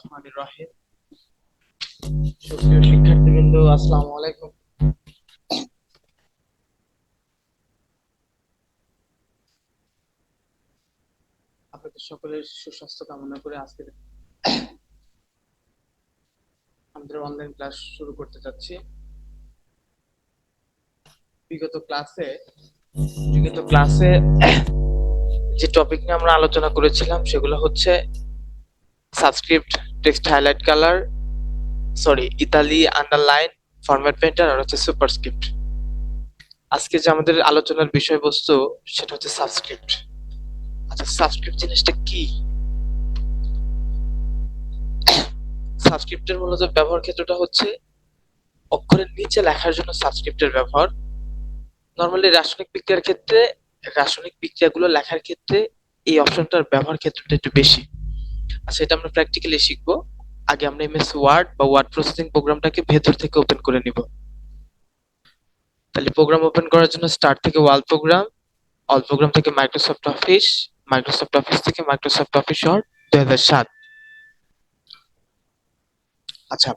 রহমানির রহিম। সুপ্রিয় শিক্ষার্থীবৃন্দ আলাইকুম। আপনাদের সকলের সুস্বাস্থ্য কামনা করে আমাদের অনলাইন ক্লাস শুরু করতে যাচ্ছি। বিগত ক্লাসে বিগত ক্লাসে যে টপিক নিয়ে আমরা আলোচনা করেছিলাম, সেগুলো হচ্ছে subscript text highlight colour sorry italic underline format painter আর হচ্ছে সুপারস্ক্রিপ্ট আজকে যে আমাদের আলোচনার বিষয়বস্তু, সেটা হচ্ছে সাবস্ক্রিপ্ট আচ্ছা সাবস্ক্রিপ্ট জিনিসটা কি? সাবস্ক্রিপ্টের মূলত ব্যবহার ক্ষেত্রটা হচ্ছে অক্ষরের নিচে লেখার জন্য সাবস্ক্রিপ্টের ব্যবহার। নর্মালি রাসায়নিক বিক্রিয়ার ক্ষেত্রে, রাসায়নিক বিক্রিয়াগুলো লেখার ক্ষেত্রে এই অপশনটার ব্যবহার ক্ষেত্রটা একটু বেশি। আচ্ছা এটা আমরা প্র্যাকটিক্যালি শিখব। আগে আমরা এমএস ওয়ার্ড বা ওয়ার্ড প্রসেসিং প্রোগ্রামটাকে ভেতর থেকে ওপেন করে নিব। তাহলে প্রোগ্রাম ওপেন করার জন্য স্টার্ট থেকে ওয়াল প্রোগ্রাম অল প্রোগ্রাম থেকে মাইক্রোসফট অফিস মাইক্রোসফট অফিস থেকে মাইক্রোসফট অফিস ওয়ার্ড দুই আচ্ছা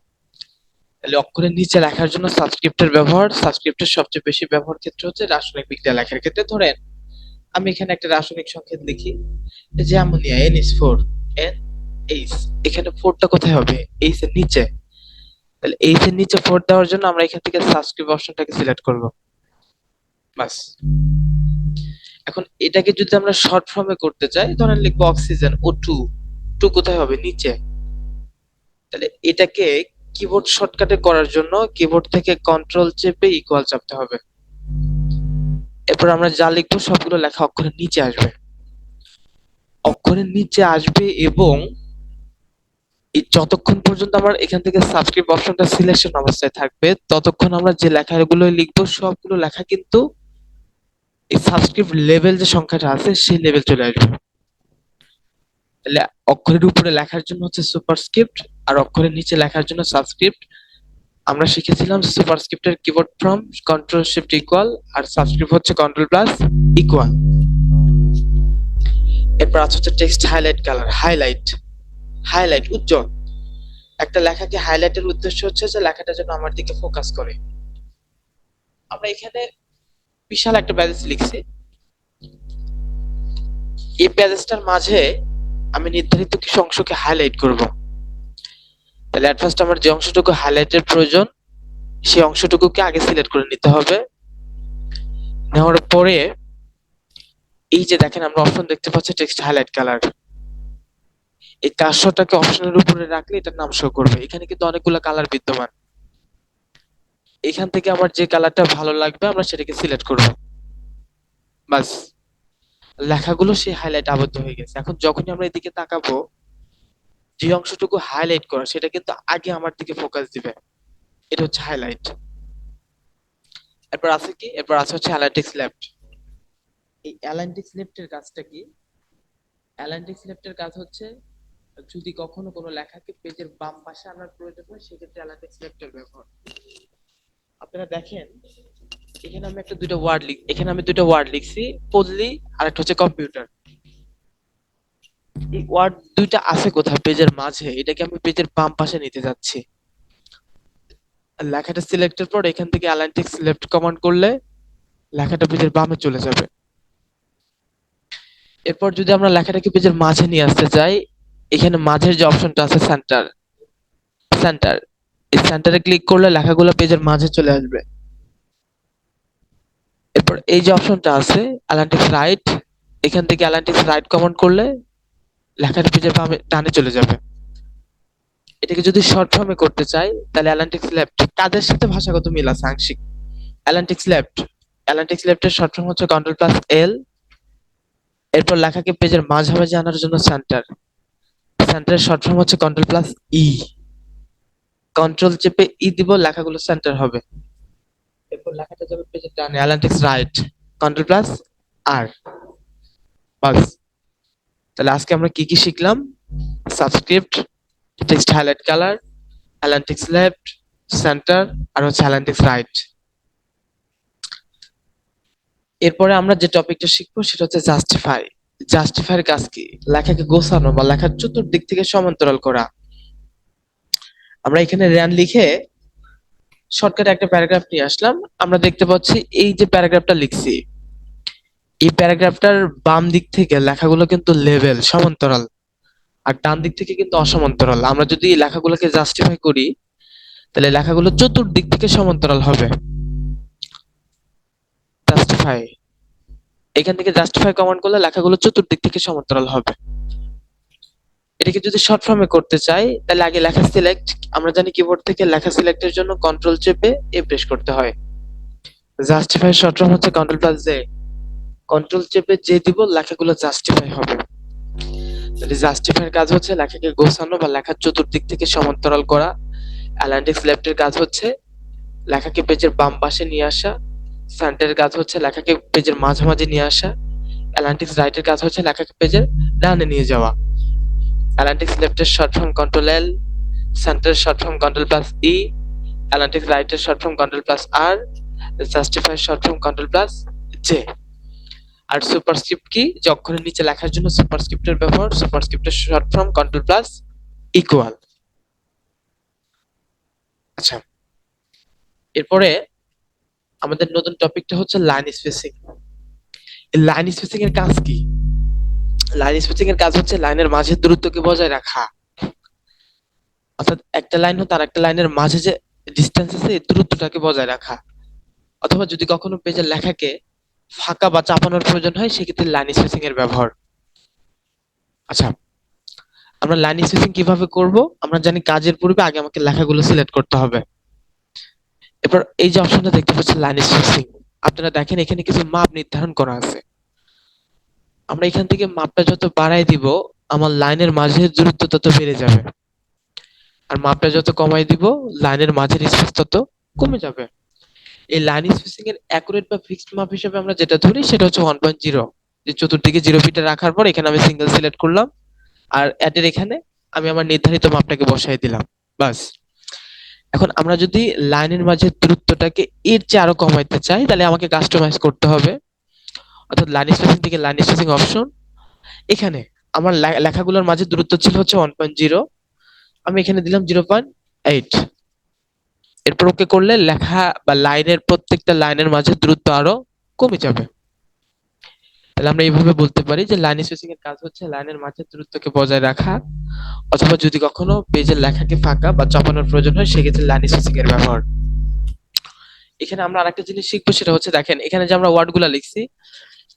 তাহলে অক্ষরের নিচে লেখার জন্য সাবস্ক্রিপ্টের ব্যবহার। সাবস্ক্রিপ্টের সবচেয়ে বেশি ব্যবহার ক্ষেত্র হচ্ছে রাসায়নিক বিক্রিয়া লেখার ক্ষেত্রে। ধরেন, আমি এখানে একটা রাসায়নিক সংকেত লিখি, যে অ্যামোনিয়া এন ইস ফোর এন এইচ এখানে ফোরটা কোথায় হবে? এইচ এর নিচে। তাহলে এইচ এর নিচে ফোর দেওয়ার জন্য আমরা এখান থেকে সাবস্ক্রিপ্ট অপশনটাকে সিলেক্ট করব। বাস। এখন এটাকে যদি আমরা শর্ট ফর্মে করতে চাই, ধরেন লিখব অক্সিজেন ও টু টু কোথায় হবে? নিচে। তাহলে এটাকে কিবোর্ড শর্টকাটে করার জন্য কিবোর্ড থেকে কন্ট্রোল চেপে ইকুয়াল চাপতে হবে। এরপর আমরা যা লিখব, সবগুলো লেখা অক্ষরের নিচে আসবে। অক্ষরের নিচে আসবে এবং যতক্ষণ পর্যন্ত আমার এখান থেকে সাবস্ক্রিপ্ট অপশনটা সিলেকশন অবস্থায় থাকবে, ততক্ষণ আমরা যে লেখাগুলো লিখব, সবগুলো লেখা কিন্তু এই সাবস্ক্রিপ্ট লেভেল যে সংখ্যাটা আছে, সেই লেভেল চলে আসবে। তাহলে অক্ষরের উপরে লেখার জন্য হচ্ছে সুপারস্ক্রিপ্ট আর অক্ষরের নিচে লেখার জন্য সাবস্ক্রিপ্ট আমরা শিখেছিলাম সুপারস্ক্রিপ্টের keyboard from control shift equal R subscript হচ্ছে কন্ট্রোল প্লাস ইকুয়াল এরপর আছে হচ্ছে text highlight colour highlight highlight উজ্জ্বল। একটা লেখাকে হাইলাইটের উদ্দেশ্য হচ্ছে যে লেখাটা যেন আমার দিকে ফোকাস করে। আমরা এখানে বিশাল একটা প্যাজেজ লিখছি। এই প্যাজেজটার মাঝে আমি নির্ধারিত কিছু অংশকে হাইলাইট করব। তাহলে অ্যাট ফার্স্ট আমার যে অংশটুকু হাইলাইটের প্রয়োজন, সেই অংশটুকুকে আগে সিলেক্ট করে নিতে হবে। নেওয়ার পরে এই যে দেখেন, আমরা অপশন দেখতে পাচ্ছি টেক্সট হাইলাইট কালার এই কার্সরটাকে অপশনের উপরে রাখলে এটার নাম শো করবে। এখানে কিন্তু অনেকগুলো কালার বিদ্যমান। এখান থেকে আমার যে কালারটা ভালো লাগবে, আমরা সেটাকে সিলেক্ট করব। বাস। লেখাগুলো সেই হাইলাইট আবদ্ধ হয়ে গেছে। এখন যখনই আমরা এদিকে তাকাবো, যে অংশটুকু হাইলাইট করা, সেটা কিন্তু আগে আমার দিকে ফোকাস দিবে। এটা হচ্ছে হাইলাইট এরপর আছে কি? এরপর আছে হচ্ছে অ্যালান্টিক্স লেফট এই অ্যালান্টিক্স লেফটের কাজটা কি? অ্যালান্টিক্স লেফটের কাজ হচ্ছে, যদি কখনো কোনো লেখাকে পেজের বাম পাশে আনার প্রয়োজন হয়, সেক্ষেত্রে অ্যালান্টিক্স লেফটের ব্যবহার। আপনারা দেখেন, এখানে আমি একটা দুটো ওয়ার্ড লিখ এখানে আমি দুটো ওয়ার্ড লিখছি, পদলি, আর একটা হচ্ছে কম্পিউটার এই ওয়ার্ড দুইটা আছে কোথায়? পেজের মাঝে, এটাকে আমি পেজের বাম পাশে নিতে যাচ্ছি। লেখাটা সিলেক্টের পর এখান থেকে অ্যালান্টিক্স লেফট কমান্ড করলে লেখাটা পেজের বামে চলে যাবে। এরপর যদি আমরা লেখাটাকে পেজের মাঝে নিয়ে আসতে চাই, এখানে মাঝের যে অপশনটা আছে সেন্টার সেন্টার এই সেন্টারে ক্লিক করলে লেখাগুলো পেজের মাঝে চলে আসবে। এরপর এই যে অপশনটা আছে অ্যালান্টিক্স রাইট এখান থেকে অ্যালান্টিক্স রাইট কমান্ড করলে লেখাটা পেজের বামে, ডানে চলে যাবে। এটাকে যদি শর্ট ফর্মে করতে চাই, তাহলে অ্যালান্টিক্স লেফট কাদের সাথে ভাষাগত মিল আছে আংশিক? Align text left align text লেফটের short form হচ্ছে কন্ট্রোল প্লাস এল এরপর লেখাকে পেজের মাঝামাঝি আনার জন্য সেন্টার সেন্টারের শর্ট ফর্ম হচ্ছে কন্ট্রোল প্লাস ই কন্ট্রোল চেপে ই দিব, লেখাগুলো সেন্টার হবে। এরপর লেখাটা যাবে পেজের ডানে align text right control plus R বাস। তাহলে আজকে আমরা কি কি শিখলাম? Subscript text highlight colour align text left centre আর হচ্ছে অ্যালান্টিক্স রাইট এরপরে আমরা যে টপিকটা শিখব সেটা হচ্ছে জাস্টিফাই জাস্টিফাইয়ের কাজ কি? লেখাকে গোছানো বা লেখার চতুর্দিক থেকে সমান্তরাল করা। আমরা এখানে র্যান লিখে শর্টকাটে একটা প্যারাগ্রাফ নিয়ে আসলাম। আমরা দেখতে পাচ্ছি এই যে প্যারাগ্রাফটা লিখছি, এই প্যারাগ্রাফটার বাম দিক থেকে লেখাগুলো কিন্তু লেভেল সমান্তরাল। আর ডান দিক থেকে কিন্তু অসমান্তরাল। আমরা যদি লেখাগুলোকে জাস্টিফাই করি, তাহলে লেখাগুলো চতুর্দিক থেকে সমান্তরাল হবে। জাস্টিফাই এখান থেকে জাস্টিফাই কমান্ড করলে লেখাগুলো চতুর্দিক থেকে সমান্তরাল হবে। এটাকে যদি শর্ট ফর্মে করতে চাই, তাহলে আগে লেখা সিলেক্ট আমরা জানি কিবোর্ড থেকে লেখা সিলেক্টের জন্য কন্ট্রোল চেপে এ প্রেস করতে হয়। জাস্টিফাই শর্ট ফর্ম হচ্ছে কন্ট্রোল প্লাস জে কন্ট্রোল চেপে যে দিব, লেখাগুলো জাস্টিফাই হবে। তাহলে জাস্টিফাইয়ের কাজ হচ্ছে লেখাকে গোছানো বা লেখার চতুর্দিক থেকে সমান্তরাল করা। অ্যালান্টিক্স লেফটের কাজ হচ্ছে লেখাকে পেজের বাম পাশে নিয়ে আসা। ফ্রন্টের কাজ হচ্ছে লেখাকে পেজের মাঝামাঝি নিয়ে আসা অ্যালান্টিক্স রাইটের কাজ হচ্ছে লেখাকে পেজের ডানে নিয়ে যাওয়া। অ্যালান্টিক্স লেফটের শর্ট ফর্ম কন্ট্রোল এল সেন্টারের short form control plus E align text রাইটের short form control plus R justify short form control plus J আর সুপারস্ক্রিপ্ট কি? যে অক্ষরের নিচে লেখার জন্য সুপারস্ক্রিপ্টের ব্যবহার সুপারস্ক্রিপ্টের short form control plus equal আচ্ছা। এরপরে আমাদের নতুন টপিকটা হচ্ছে লাইন স্পেসিং লাইন স্পেসিং এর কাজ কি? লাইন স্পেসিং এর কাজ হচ্ছে লাইনের মাঝে দূরত্বকে বজায় রাখা। অর্থাৎ একটা লাইন ও তার একটা লাইনের মাঝে যে ডিস্টেন্স আছে, এই দূরত্বটাকে বজায় রাখা। অথবা যদি কখনো পেজের লেখাকে ফাঁকা বা চাপানোর প্রয়োজন হয়, সেক্ষেত্রে লাইন স্পেসিং এর ব্যবহার। আচ্ছা আমরা লাইন স্পেসিং কীভাবে করব? আমরা জানি কাজের পূর্বে আগে আমাকে লেখাগুলো সিলেক্ট করতে হবে। এরপর এই যে অপশনটা দেখতে পাচ্ছেন লাইন স্পেসিং আপনারা দেখেন, এখানে কিছু মাপ নির্ধারণ করা আছে। আমরা এখান থেকে মাপটা যত বাড়াই দিব, আমার লাইনের মাঝের দূরত্ব তত বেড়ে যাবে। আর মাপটা যত কমাই দিব লাইনের মাঝের স্পেস তত কমে যাবে। এই লাইন স্পেসিং এর অ্যাকুরেট বা ফিক্সড মাপ হিসেবে আমরা যেটা ধরি, সেটা হচ্ছে ওয়ান পয়েন্ট জিরো যে চতুর্দিকে জিরো ফিটে রাখার পর, এখানে আমি সিঙ্গেল সিলেক্ট করলাম। আর অ্যাডের এখানে আমি আমার নির্ধারিত মাপটাকে বসাই দিলাম। বাস। এখন আমরা যদি লাইনের মাঝে দূরত্বটাকে এর চেয়ে আরও কমাইতে চাই, তাহলে আমাকে কাস্টমাইজ করতে হবে। অর্থাৎ লাইন স্পেসিং থেকে লাইন স্পেসিং অপশন এখানে আমার লেখাগুলোর মাঝে দূরত্ব ছিল হচ্ছে ওয়ান পয়েন্ট জিরো আমি এখানে দিলাম জিরো পয়েন্ট এইট এরপর ওকে করলে লেখা বা লাইনের প্রত্যেকটা লাইনের মাঝে দূরত্ব আরও কমে যাবে। তাহলে আমরা এইভাবে বলতে পারি যে লাইন স্পেসিং এর কাজ হচ্ছে লাইনের মাঝে দূরত্বকে বজায় রাখা অথবা যদি কখনো পেজের লেখাকে ফাঁকা বা চাপানোর প্রয়োজন হয়, সেক্ষেত্রে লাইন স্পেসিং এর ব্যবহার। এখানে আমরা আরেকটা জিনিস শিখব, সেটা হচ্ছে দেখেন, এখানে যে আমরা ওয়ার্ডগুলা লিখছি,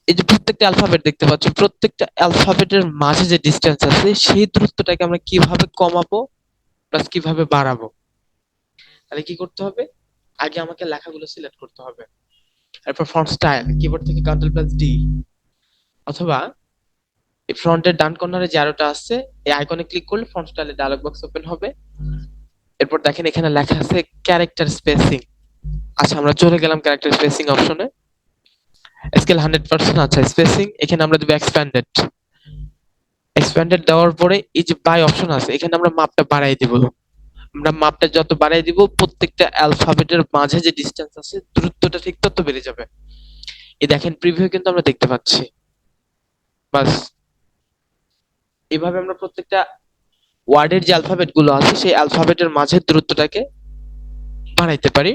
এই যে প্রত্যেকটা অ্যালফাবেট দেখতে পাচ্ছি, প্রত্যেকটা অ্যালফাবেটের মাঝে যে ডিস্টেন্স আছে, সেই দূরত্বটাকে আমরা কীভাবে কমাবো প্লাস কীভাবে বাড়াবো? তাহলে কি করতে হবে? আগে আমাকে লেখাগুলো সিলেক্ট করতে হবে। এরপর ফন্ট স্টাইল কিবোর্ড থেকে কন্ট্রোল প্লাস ডি অথবা এই ফ্রন্টের ডান কর্নারে যে আরোটা আছে, এই আইকনে ক্লিক করলে ফন্ট স্টাইলের ডায়লগ বক্স ওপেন হবে। এরপর দেখেন এখানে লেখা আছে ক্যারেক্টার স্পেসিং আচ্ছা আমরা চলে গেলাম ক্যারেক্টার স্পেসিং অপশনে স্কেল হান্ড্রেড পার্সেন্ট আচ্ছা স্পেসিং এখানে আমরা দেবো এক্সপ্যান্ডেড এক্সপ্যান্ডেড দেওয়ার পরে এই যে বাই অপশন আছে, এখানে আমরা মাপটা বাড়াই দিব। আমরা মাপটা যত বাড়াই দিব, প্রত্যেকটা অ্যালফাবেটের মাঝে যে ডিসটেন্স আছে, দূরত্বটা ঠিক তত বেড়ে যাবে। এই দেখেন প্রিভিউ কিন্তু আমরা দেখতে পাচ্ছি। বাস। এভাবে আমরা প্রত্যেকটা ওয়ার্ডের যে অ্যালফাবেটগুলো আছে, সেই অ্যালফাবেটের মাঝের দূরত্বটাকে বাড়াইতে পারি।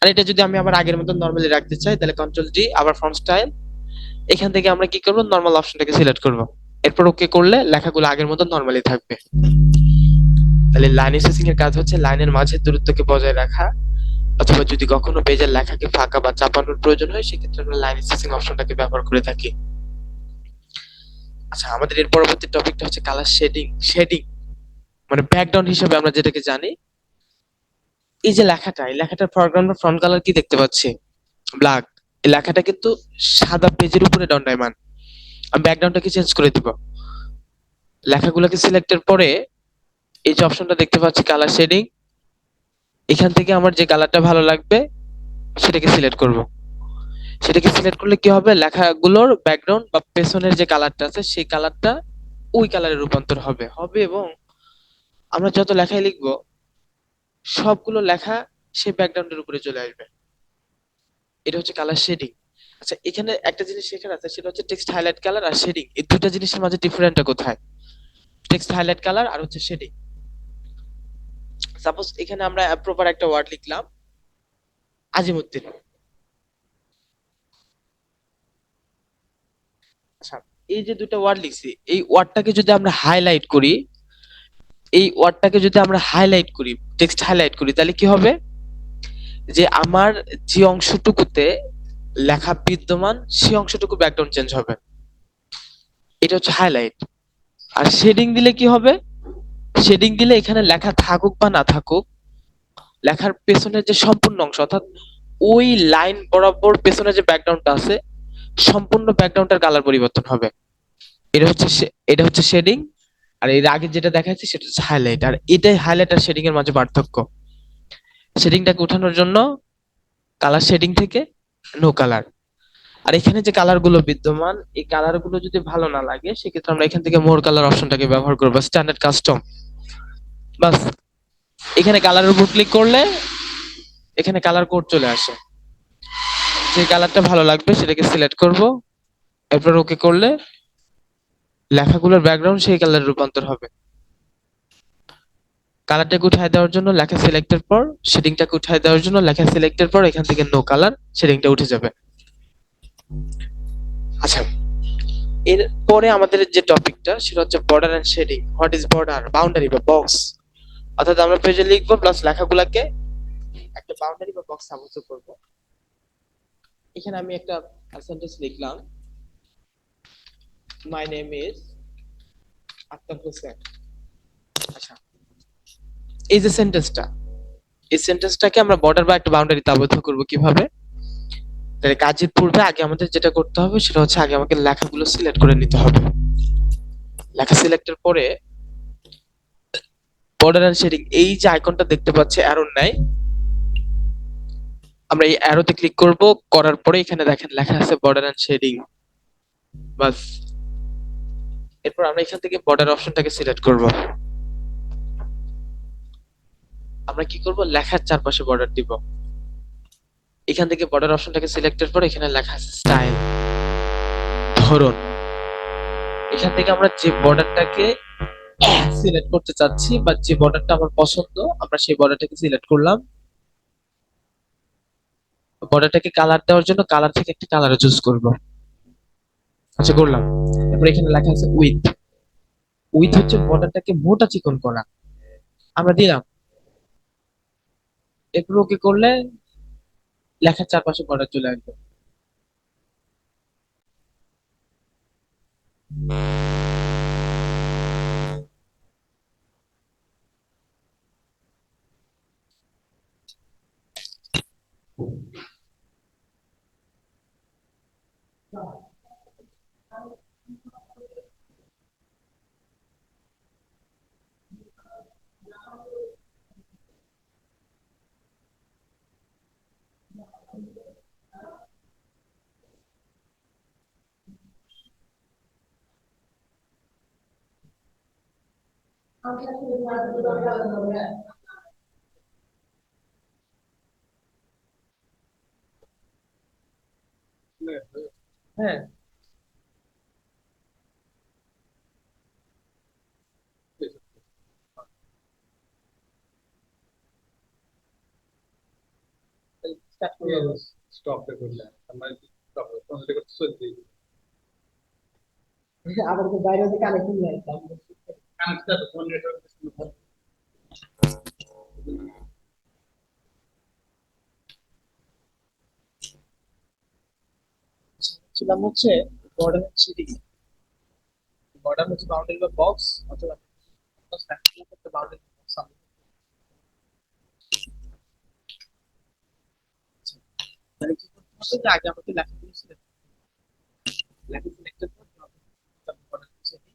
আর এটা যদি আমি আবার আগের নরমালি রাখতে চাই, তাহলে কন্ট্রোল ডি আবার স্টাইল এখান থেকে আমরা কি করব? নরমাল অপশনটাকে সিলেক্ট করব। এরপর ওকে করলে লেখাগুলো আগের মতো নরমালি থাকবে। তাহলে লাইন স্পেসিং এর কাজ হচ্ছে লাইনের মাঝে দূরত্বকে বজায় রাখা, অথবা যদি কখনো পেজের লেখাকে ফাঁকা বা চাপানোর প্রয়োজন হয়, সেক্ষেত্রে আমরা লাইন স্পেসিং অপশনটাকে ব্যবহার করে থাকি। আচ্ছা আমাদের এর পরবর্তী টপিকটা হচ্ছে কালার শেডিং শেডিং মানে ব্যাকগ্রাউন্ড হিসেবে আমরা যেটাকে জানি, এই যে লেখাটা, এই লেখাটার ফরগ্রাউন্ড বা ফ্রন্ট কালার কি দেখতে পাচ্ছি? ব্ল্যাক এই লেখাটা কিন্তু সাদা পেজের উপরে দণ্ডায়মান। আমি ব্যাকগ্রাউন্ডটাকে চেঞ্জ করে দিব। লেখাগুলোকে সিলেক্টের পরে এই যে অপশনটা দেখতে পাচ্ছি কালার শেডিং এখান থেকে আমার যে কালারটা ভালো লাগবে, সেটাকে সিলেক্ট করব। সেটাকে সিলেক্ট করলে কি হবে? লেখাগুলোর ব্যাকগ্রাউন্ড বা পেছনের যে কালারটা আছে, সেই কালারটা ওই কালারে রূপান্তর হবে। হবে এবং আমরা যত লেখাই লিখব, সবগুলো লেখা সেই ব্যাকগ্রাউন্ডের উপরে চলে আসবে। এটা হচ্ছে কালার শেডিং আচ্ছা এখানে একটা জিনিস শেখার আছে, সেটা হচ্ছে টেক্সট হাইলাইট কালার আর শেডিং এই দুটো জিনিসের মাঝে ডিফারেন্টটা কোথায়? টেক্সট হাইলাইট কালার আর হচ্ছে শেডিং সাপোজ এখানে আমরা প্রপার একটা ওয়ার্ড লিখলাম, আজিমুদ্দিন। এই যে দুটো ওয়ার্ড লিখছি, এই ওয়ার্ডটাকে যদি আমরা হাইলাইট করি, এই ওয়ার্ডটাকে যদি আমরা হাইলাইট করি টেক্সট হাইলাইট করি, তাহলে কি হবে? যে আমার যে অংশটুকুতে লেখা বিদ্যমান সেই অংশটুকু ব্যাকগ্রাউন্ড চেঞ্জ হবে। এটা হচ্ছে হাইলাইট আর শেডিং দিলে কি হবে? শেডিং দিলে এখানে লেখা থাকুক বা না থাকুক, লেখার পেছনের যে সম্পূর্ণ অংশ, অর্থাৎ ওই লাইন বরাবর পেছনে যে ব্যাকগ্রাউন্ডটা আছে সম্পূর্ণ ব্যাকগ্রাউন্ডের কালার পরিবর্তন হবে। এটা হচ্ছে এটা হচ্ছে শেডিং আর এর আগে যেটা দেখাচ্ছি সেটা হচ্ছে হাইলাইট আর এটাই হাইলাইট আর শেডিং এর মাঝে পার্থক্য। শেডিংটাকে উঠানোর জন্য কালার শেডিং থেকে নো কালার আর এখানে যে কালারগুলো বিদ্যমান, এই কালারগুলো যদি ভালো না লাগে, সেক্ষেত্রে আমরা এখান থেকে মোর কালার অপশনটাকে ব্যবহার করব স্ট্যান্ডার্ড কাস্টম বাস, এখানে কালারের উপর ক্লিক করলে এখানে কালার কোড চলে আসে। যে কালারটা ভালো লাগবে সেটাকে সিলেক্ট করব। এরপর ওকে করলে লেখাগুলোর ব্যাকগ্রাউন্ড সেই কালারে রূপান্তর হবে। কালারটাকে উঠায় দেওয়ার জন্য লেখা সিলেক্টের পর শেডিংটাকে উঠায় দেওয়ার জন্য লেখা সিলেক্টের পর এখান থেকে নো কালার শেডিংটা উঠে যাবে। আচ্ছা এরপরে আমাদের যে টপিকটা সেটা হচ্ছে border and shading what is border boundary বা বক্স অর্থাৎ আমরা পেজে লিখব প্লাস লেখাগুলোকে একটা বাউন্ডারি বা বক্স সাব্যস্ত করব। এখানে আমি একটা সেন্টেন্স লিখলাম। My name is Akhtar Hossain. আচ্ছা এই যে সেন্টেন্সটা এই সেন্টেন্সটাকে আমরা বর্ডার বা একটা বাউন্ডারিতে আবদ্ধ করব কীভাবে? তাহলে কাজের পূর্বে আগে আমাদের যেটা করতে হবে সেটা হচ্ছে আগে আমাকে লেখাগুলো সিলেক্ট করে নিতে হবে। লেখা সিলেক্টের পরে বর্ডার এন্ড শেডিং এই যে আইকনটা দেখতে পাচ্ছি অ্যারোর নাই আমরা এই অ্যারোতে ক্লিক করব, করার পরে এখানে দেখেন লেখা আছে বর্ডার এন্ড শেডিং বাস। এরপর আমরা এখান থেকে বর্ডার অপশনটাকে সিলেক্ট করব। আমরা কি করব? লেখার চারপাশে বর্ডার দিব। এখান থেকে বর্ডার অপশনটাকে সিলেক্টের পর এখানে লেখা আছে স্টাইল ধরন, এখান থেকে আমরা যে বর্ডারটাকে সিলেক্ট করতে চাচ্ছি বা যে বর্ডারটা আমার পছন্দ, আমরা সেই বর্ডারটাকে সিলেক্ট করলাম। বর্ডারটাকে কালার দেওয়ার জন্য কালার থেকে একটা কালার চুজ করব। আচ্ছা করলাম। তারপর এখানে লেখা আছে উইথ উইথ হচ্ছে বর্ডারটাকে মোটা চিকন করা। আমরা দিলাম। এরপর ওকে করলে লেখার চারপাশে বর্ডার চলে আসবে। হ্যাঁ স্টপ করলে আমরা স্টপ করতে চলছি আবার তো বাইরে থেকে কানেকশন নাই কানেক্ট ফোন নেটওয়ার্ক ছিলাম হচ্ছে বর্ডার শেডিং বর্ডার হচ্ছে বাউন্ডারি বা বক্স অথবা আগে আমাকে লেখাগুলো সিলেক্ট লেখা সিলেক্টের পর বর্ডার শেডিং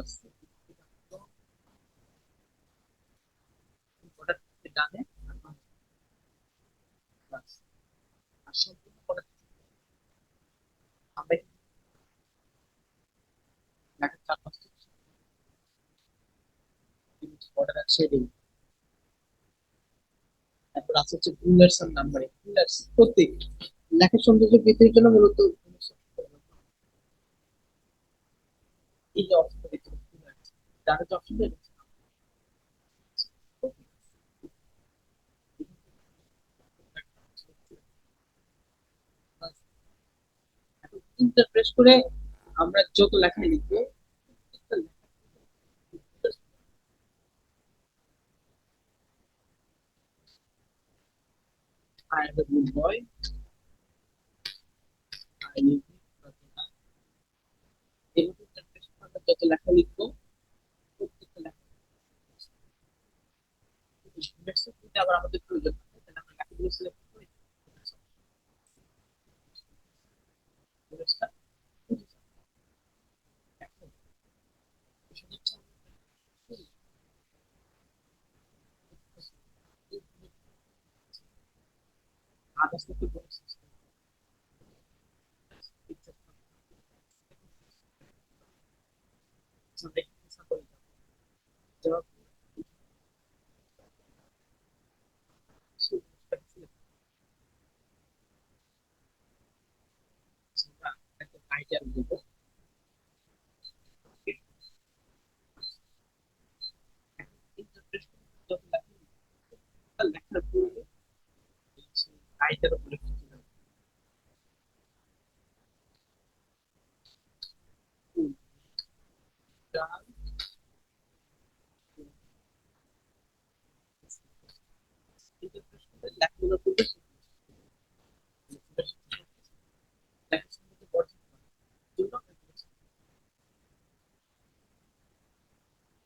আছে। প্রোডাক্ট ডানে, তারপর আছে হচ্ছে বুলার্স নাম্বারিং বুলার্স প্রত্যেক লেখার সৌন্দর্য বৃদ্ধির জন্য মূলত অপশনটা দেখছি করে আমরা যত লেখাই লিখব লেখা I am a good আমরা যত লেখা লিখব প্রত্যেকটা লেখা Next step যদি আবার আমাদের প্রয়োজন হয় তাহলে আমরা লেখাগুলো সিলেক্ট করে আদার্স থেকে কোনো system আমরা এখানে sample নিলাম। যেমন আমরা একটা আইডিয়া দেব ইন্টারপ্রেশন যত লেখা লেখার পূর্বে আইডিয়ার উপরে ভিত্তি করে ডাল ইন্টারপ্রেশনের লেখাগুলো পূর্বে লেখা সম্বন্ধে পড়াশোনা করার জন্য আমরা করেছি।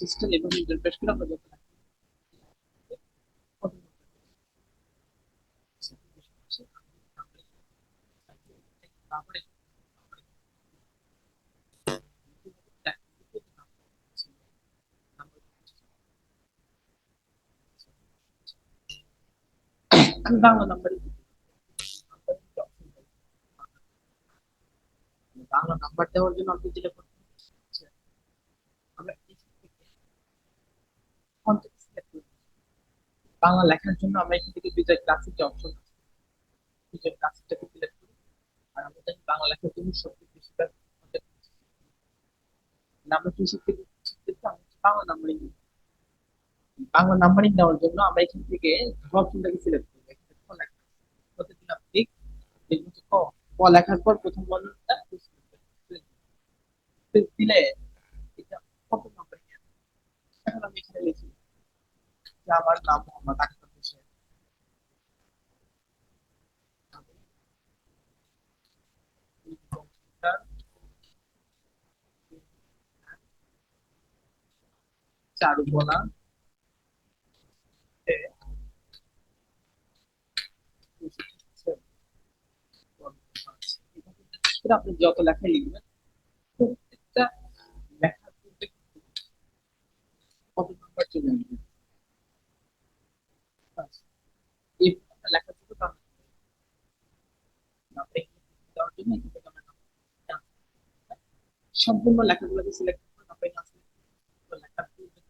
সিস্টেম এবং ইন্টারপ্রেস করে আমরা যত লেখা লিখব, অত number তারপরে আমি বাংলা নাম্বার বাংলা নাম্বার দেওয়ার জন্য আপনি যেটা করতে হচ্ছে, আমরা এখান থেকে context select করব। বাংলা লেখার জন্য আমরা এখান থেকে বিজয় ক্লাসিক যে অপশন আছে বিজয় ক্লাসিকটাকে সিলেক্ট করি। আর আমরা জানি বাংলা লেখার জন্য সবচেয়ে কি শিখতে বাংলা নাম্বারিং বাংলা নাম্বারিং দেওয়ার জন্য আমরা এখান থেকে অপশনটাকে সিলেক্ট এখানে ক ক লেখার পর প্রথম বর্ণটা দিলে এটা কত এখন আমি এখানে লিখি আমার নাম মোহাম্মদ আখতার হোসেন চারুকলা। আপনি যত লেখা লিখবেন, প্রত্যেকটা লেখার কত নাম্বার চলে ব্যাস। এই একটা লেখার জন্য তার নাম্বার এখানে দেওয়ার জন্য এখান থেকে আমরা নাম্বার টানবো। সম্পূর্ণ লেখাগুলোকে সিলেক্ট করে নাম্বার না select করে লেখার পূর্বে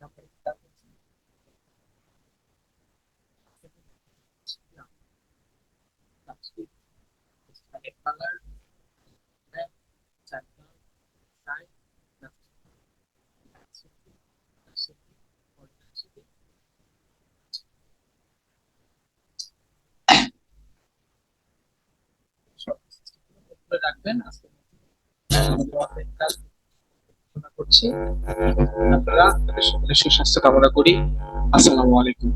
নাম্বার দেওয়া হচ্ছে। Substitute. Select color, left, center, right, left. রাখবেন আজকে আপনারা সকলের সুস্বাস্থ্য কামনা করি। আসসালামু আলাইকুম।